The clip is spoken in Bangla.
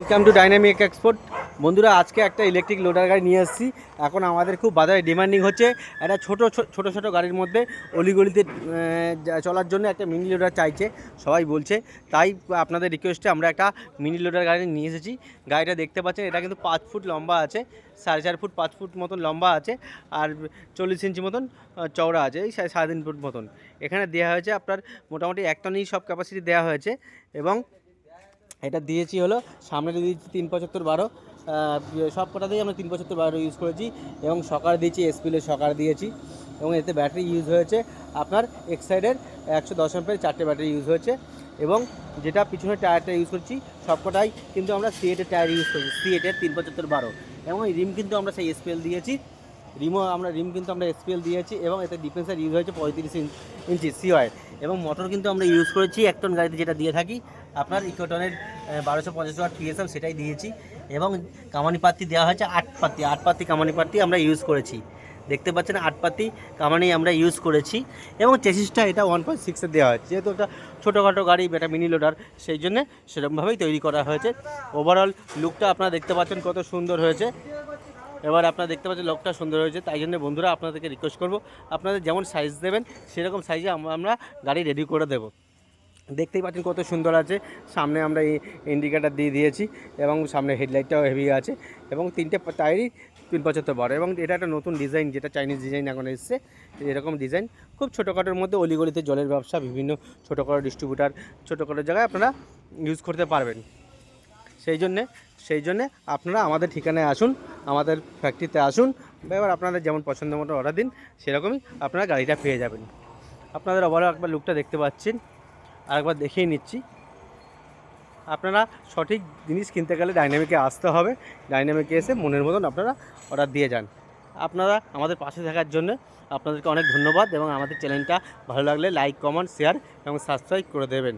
ওয়েলকাম টু ডাইনামিক এক্সপোর্ট বন্ধুরা, আজকে একটা ইলেকট্রিক লোডার গাড়ি নিয়ে এসেছি। এখন আমাদের খুব বাজারে ডিমান্ডিং হচ্ছে একটা ছোটো ছোটো ছোটো গাড়ির মধ্যে অলিগলিতে চলার জন্য একটা মিনি লোডার চাইছে। সবাই বলছে। তাই আপনাদের রিকোয়েস্টে আমরা একটা মিনি লোডার গাড়ি নিয়ে এসেছি। গাড়িটা দেখতে পাচ্ছেন, এটা কিন্তু পাঁচ ফুট লম্বা আছে। সাড়ে চার ফুট, পাঁচ ফুট মতন লম্বা আছে। আর চল্লিশ ইঞ্চি মতন চওড়া আছে, এই সাড়ে তিন ফুট মতন। এখানে দেওয়া হয়েছে আপনার মোটামুটি এক টনই সব ক্যাপাসিটি দেওয়া হয়েছে। এবং এটা দিয়েছি হলো, সামনে দিয়েছি তিন পঁচাত্তর বারো। সব কটাতেই আমরা তিন পঁচাত্তর বারো ইউজ করেছি এবং সকার দিয়েছি এসপিলের সকার দিয়েছি এবং এতে ব্যাটারি ইউজ হয়েছে। আপনার এক সাইডের একশো দশ এমপের চারটে ব্যাটারি ইউজ হয়েছে এবং যেটা পিছনের টায়ারটা ইউজ করছি সবকটাই কিন্তু আমরা সিএটের টায়ার ইউজ করছি সিএটের তিন পঁচাত্তর বারো। এবং এই রিম কিন্তু আমরা সেই এসপিএল দিয়েছি। রিমও আমরা, রিম কিন্তু আমরা এসপিএল দিয়েছি এবং এতে ডিফেন্সার ইউজ হয়েছে পঁয়ত্রিশ ইঞ্চি সিওয়াই এবং মোটর কিন্তু আমরা ইউজ করেছি এক টন গাড়িতে যেটা দিয়ে থাকি। আপনার ইকোটনের বারোশো পঞ্চাশ ওয়াট পিএসএম সেটাই দিয়েছি এবং কামানি পাত্তি দেওয়া হয়েছে আট পাত্তি আট পাত্তি কামানি পাত্তি আমরা ইউজ করেছি। দেখতে পাচ্ছেন আট পাত্তি কামানি আমরা ইউজ করেছি এবং চেসিসটা এটা ওয়ান পয়েন্ট সিক্সে দেওয়া হয়েছে। যেহেতু একটা ছোটোখাটো গাড়ি, এটা মিনি লোডার সেই জন্যে সেরকমভাবেই তৈরি করা হয়েছে। ওভারঅল লুকটা আপনারা দেখতে পাচ্ছেন কত সুন্দর হয়েছে। এবার আপনারা দেখতে পাচ্ছেন লোকটা সুন্দর হয়েছে, তাই জন্য বন্ধুরা আপনাদেরকে রিকোয়েস্ট করব, আপনাদের যেমন সাইজ দেবেন, সেরকম সাইজে আমরা গাড়ি রেডি করে দেব। দেখতেই পাচ্ছেন কত সুন্দর আছে, সামনে আমরা এই ইন্ডিকেটার দিয়ে দিয়েছি, এবং সামনে হেডলাইটটাও হেভি আছে, এবং তিনটে টায়ারই তিন পঁচাত্তর বারো এবং এটা একটা নতুন ডিজাইন যেটা চাইনিজ ডিজাইন এখন এসছে, এরকম ডিজাইন খুব ছোটোখাটোর মধ্যে অলিগলিতে জলের ব্যবসা, বিভিন্ন ছোটোখাটো ডিস্ট্রিবিউটার ছোটোখাটো জায়গায় আপনারা ইউজ করতে পারবেন। সেই জন্যে সেই জন্যে আপনারা আমাদের ঠিকানায় আসুন, আমাদের ফ্যাক্টরিতে আসুন। এবার আপনাদের যেমন পছন্দ মতো অর্ডার দিন, সেরকমই আপনারা গাড়িটা পেয়ে যাবেন। আপনাদের আবারও একবার লুকটা দেখতে পাচ্ছেন, আরেকবার দেখিয়ে নিচ্ছি। আপনারা সঠিক জিনিস কিনতে গেলে ডাইনামিকে আসতে হবে ডাইনামিকে এসে মনের মতন আপনারা অর্ডার দিয়ে যান। আপনারা আমাদের পাশে থাকার জন্য আপনাদেরকে অনেক ধন্যবাদ এবং আমাদের চ্যানেলটা ভালো লাগলে লাইক কমেন্ট শেয়ার এবং সাবস্ক্রাইব করে দেবেন।